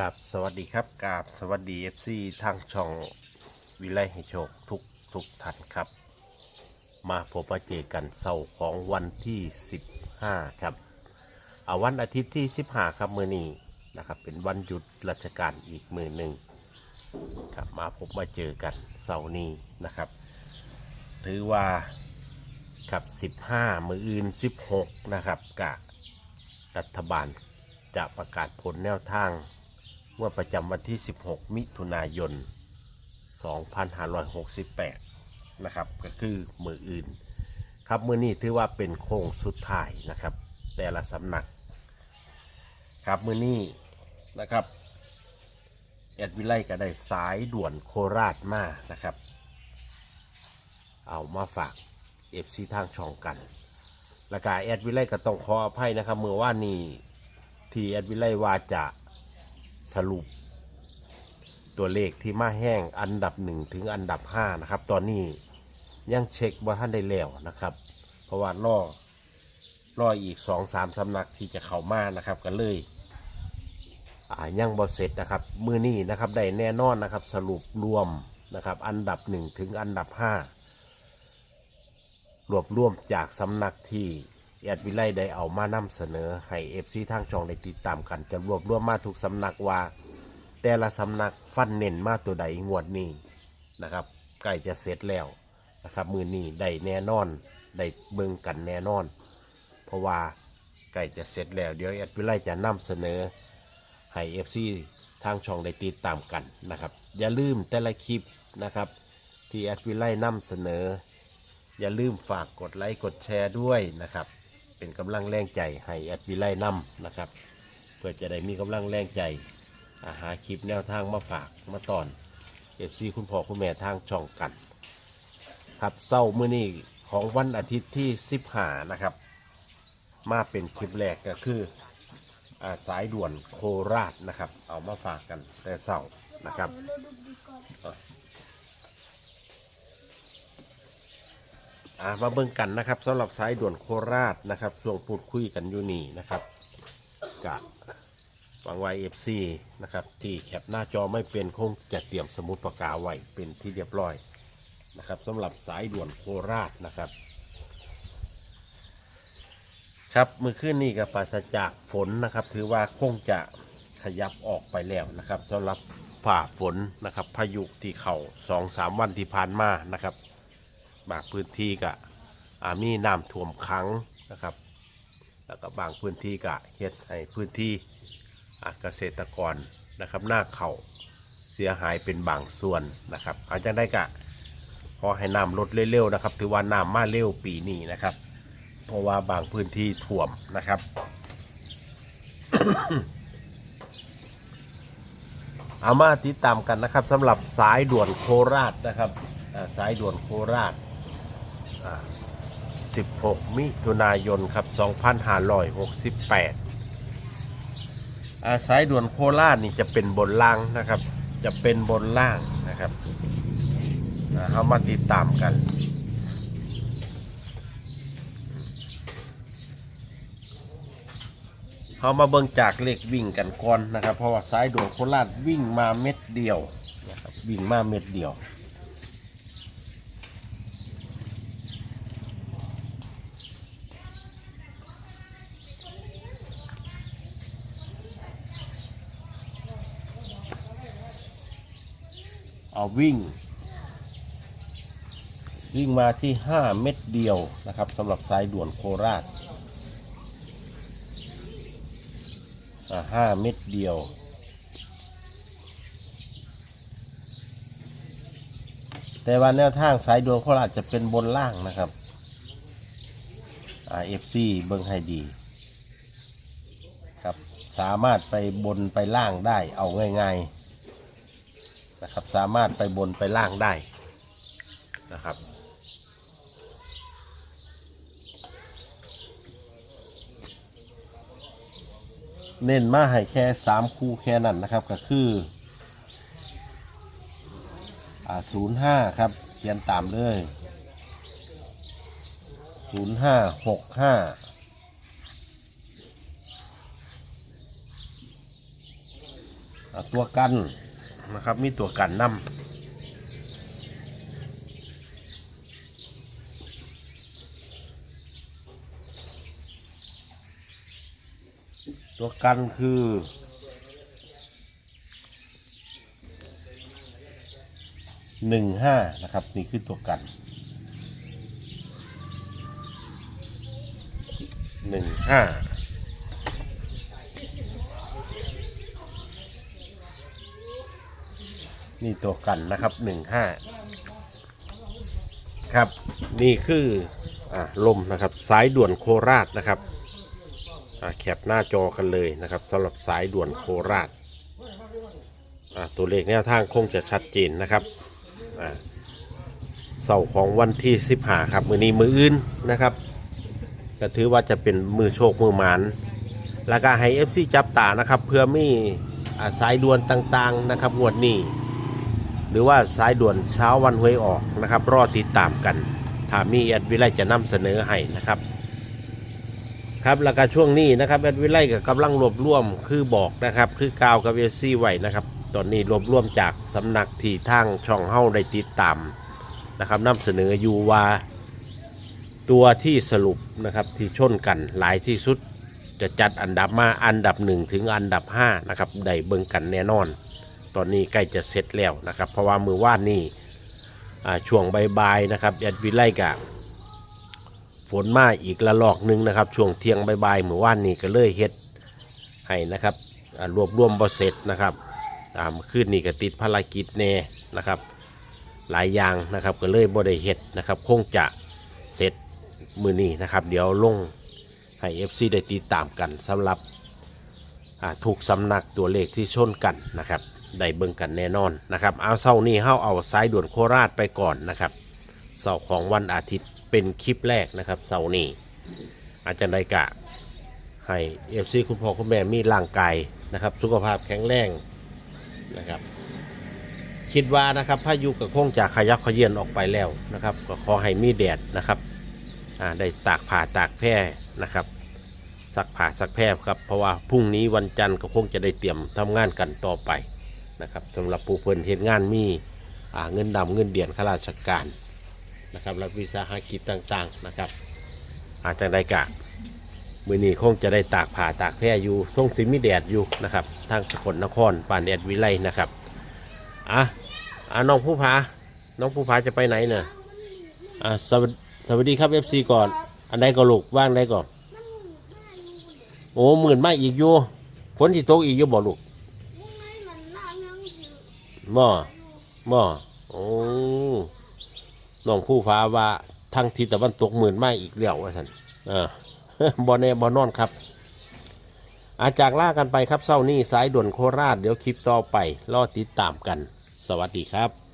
กับสวัสดีครับกราบสวัสดีเอฟซีทางช่องวิไลให้โชคทุกทุกท่านครับ มาพบมาเจอกันเสาร์ของวันที่ 15 ครับเอาวันอาทิตย์ที่ 15 ครับมือนี้นะครับเป็นวันหยุดราชการอีกมือหนึ่งครับมาพบมาเจอกันเสาร์นี้นะครับถือว่าครับ 15 มืออื่น 16 นะครับกะรัฐบาลจะประกาศผลแนวทาง เมื่อประจำวันที่ 16 มิถุนายน 2568 นะครับ ก็คือมืออื่น ครับมือนี้ถือว่าเป็นโค้งสุดท้ายนะครับ แต่ละสำนัก ครับมือนี้นะครับแอดวิไลก็ได้สายด่วนโคราชมานะครับ เอามาฝากเอฟซีทางช่องกันแล้วก็แอดวิไลก็ต้องขออภัยนะครับเมื่อว่านนี้ที่แอดวิไลว่าจะ สรุป ตัวเลขที่มาแห้งอันดับหนึ่งถึงอันดับห้านะครับ ตอนนี้ยังเช็คว่าท่านได้แล้วนะครับ เพราะว่าล่อล่ออีกสองสามสำนักที่จะเข้ามานะครับกันเลยอ่ายังบอเสร็จนะครับ มือนี้นะครับได้แน่นอนนะครับ สรุปรวมนะครับอันดับหนึ่งถึงอันดับห้ารวบรวมจากสำนักที่ แอดวิไลได้เอามานำเสนอให้เอฟซีทางช่องได้ติดตามกันจะรวบรวมมาทุกสำนักว่า แต่ละสำนักฟันเน้นมาตัวใดงวดนี้นะครับใกล้จะเสร็จแล้วนะครับมือนี้ได้แน่นอนได้เบิ่งกันแน่นอน เพราะว่าใกล้จะเสร็จแล้วเดี๋ยวแอดวิไลจะนำเสนอให้เอฟซีทางช่องได้ติดตามกันนะครับอย่าลืมแต่ละคลิปนะครับที่แอดวิไลนำเสนอ อย่าลืมฝากกดไลค์กดแชร์ด้วยนะครับ เป็นกำลังแรงใจให้แอดวิไลนำนะครับ เพื่อจะได้มีกำลังแรงใจอาหาคลิปแนวทางมาฝากมาตอนเอฟซีคุณพ่อคุณแม่ทางช่องกัน ครับเศร้ามื้อนี้ของวันอาทิตย์ที่สิบหานะครับ มาเป็นคลิปแรกก็คืออาสายด่วนโคราชนะครับ เอามาฝากกันแต่เศร้านะครับ อ่ามาเบิ่งกันนะครับสำหรับสายด่วนโคราชนะครับช่วงพูดคุยกันอยู่นี่นะครับกะวางไว้ FC นะครับที่แคปหน้าจอไม่เป็นคงจะเตรียมสมุดปากกาไว้เป็นที่เรียบร้อยนะครับสำหรับสายด่วนโคราชนะครับ ครับเมื่อคืนนี้กับปราศจากฝนนะครับ ถือว่าคงจะขยับออกไปแล้วนะครับสำหรับฝ่าฝนนะครับพายุที่เข่าสองสามวันที่ผ่านมานะครับ บางพื้นที่ก็อามีน้ำท่วมขังนะครับ แล้วก็บางพื้นที่ก็เฮ็ดให้พื้นที่เกษตรกรนะครับหน้าเขาเสียหายเป็นบางส่วนนะครับอาจจะได้กะพอให้น้ำลดเร็วๆนะครับ ถือว่าน้ำมาเร็วปีนี้นะครับ เพราะว่าบางพื้นที่ท่วมนะครับเอามาติดตามกันนะครับสำหรับสายด่วนโคราชนะครับสายด่วนโคราช 16 มิถุนายนครับ 2568อาสายด่วนโคราชนี่จะเป็นบนล่างนะครับ จะเป็นบนล่างนะครับเขามาติดตามกันเขามาเบิ่งจากเลขวิ่งกันก่อนนะครับ เพราะว่าสายด่วนโคราชวิ่งมาเม็ดเดียวนะครับวิ่งมาเม็ดเดียว เอาวิ่ง วิ่งมาที่ 5 เม็ดเดียวนะครับสำหรับสายด่วนโคราชห้าเม็ดเดียวแต่ว่าแนวทางสายด่วนโคราชจะเป็นบนล่างนะครับเอฟซีเบิ้งให้ดีครับ สามารถไปบนไปล่างได้เอาง่ายๆ นะครับสามารถไปบนไปล่างได้นะครับเน้นมาให้แค่สามคู่แค่นั้นนะครับก็คือศูนย์ห้าครับเขียนตามเลยศูนย์ห้าหกห้าตัวกัน นะครับ มีตัวกันนํตัวกันคือหนึ่งห้านะครับ นี่คือตัวกันหนึ่งห้า นี่ตัวกันนะครับหนึ่งห้าครับนี่คืออลมนะครับสายด่วนโคราชนะครับแคปหน้าจอกันเลยนะครับสำหรับสายด่วนโคราชตัวเลขแนวทางคงจะชัดเจนนะครับเสาร์ของวันที่สิบหาครับ มือนี้มืออื่นนะครับ ก็ถือว่าจะเป็นมือโชคมือหมานแล้วก็ให้ FC จับตานะครับ เพื่อมีอสายด่วนต่างๆนะครับงวดนี้ รือว่าสายด่วนเช้าวันหวยออกนะครับ รอติดตามกันถ้ามีแอดวิไลจะนำเสนอให้นะครับ ครับแล้วก็ช่วงนี้นะครับแอดวิไลก็กำลังรวบรวมคือบอกนะครับ คือกาวกับเอซี่ไว้นะครับ ตอนนี้รวบรวมจากสำนักที่ทางช่องเฮ้าได้ติดตามนะครับนำเสนออยู่ว่าตัวที่สรุปนะครับที่ชนกันหลายที่สุดจะจัดอันดับมาอันดับหนึ่งถึงอันดับห้านะครับได้เบิ่งกันแน่นอน ตอนนี้ใกล้จะเสร็จแล้วนะครับ เพราะว่ามือว่านนี่ช่วงใบ่ายๆนะครับแอดวิไลกะฝนมาอีกระลอกหนึ่งนะครับ ช่วงเที่ยงใบ่ายๆมือว่านนี่ก็เลยเฮ็ดให้นะครับรวบรวมบอเสร็จนะครับตามขึ้นนี่ก็ติดภารกิจแน่นะครับ หลายอย่างนะครับก็เลยบ่ได้เฮ็ดนะครับคงจะเสร็จมือนี้นะครับ เดี๋ยวลงให้ FC ได้ติดตามกันสำหรับ ถูกสำนักตัวเลขที่ชนกันนะครับได้เบิ่งกันแน่นอนนะครับเอาเสาร์นี้เฮาเอาสายด่วนโคราชไปก่อนนะครับเสาร์ของวันอาทิตย์เป็นคลิปแรกนะครับเสาร์นี้อาจารย์ไดกะให้เอฟซีคุณพ่อคุณแม่มีร่างกายนะครับ สุขภาพแข็งแรงนะครับ คิดว่านะครับพายุก็คงจะขยับขยื่นออกไปแล้วนะครับ ก็ขอให้มีแดดนะครับได้ตากผ้าตากแพร่นะครับ ซักผ้าซักแพร่ครับ เพราะว่าพรุ่งนี้วันจันทร์ก็คงจะได้เตรียมทำงานกันต่อไปนะครับสำหรับผู้เพิ่นเฮ็ดงานมีเงินดำเงินเดือนข้าราชการนะครับและวิสาหกิจต่างๆนะครับ อาจจะได้กะมือนี้คงจะได้ตากผ้าตากแพร่อยู่ทรงสิมีแดดอยู่นะครับ ทางสกลนครป่านแดดวิไลนะครับอะอะน้องผู้พาน้องผู้พาจะไปไหนเนี่ยอะสวัสดีครับ FC ก่อน อันใดก็ลูกว่างใดก่อน โอ้หมื่นมาอีกอยู่ฝนที่ตกอีกอยู่บ่ลูกบ่บ่โอ้น้องผู้ฟ้าว่าทางทิศตะวันตกหมื่นมาอีกแล้วว่าสันอ่าบ่แน่บ่นอนครับ อาจากล่ากันไปครับเศร้านี่สายด่วนโคราชเดี๋ยวคลิปต่อไปรอติดตามกัน สวัสดีครับ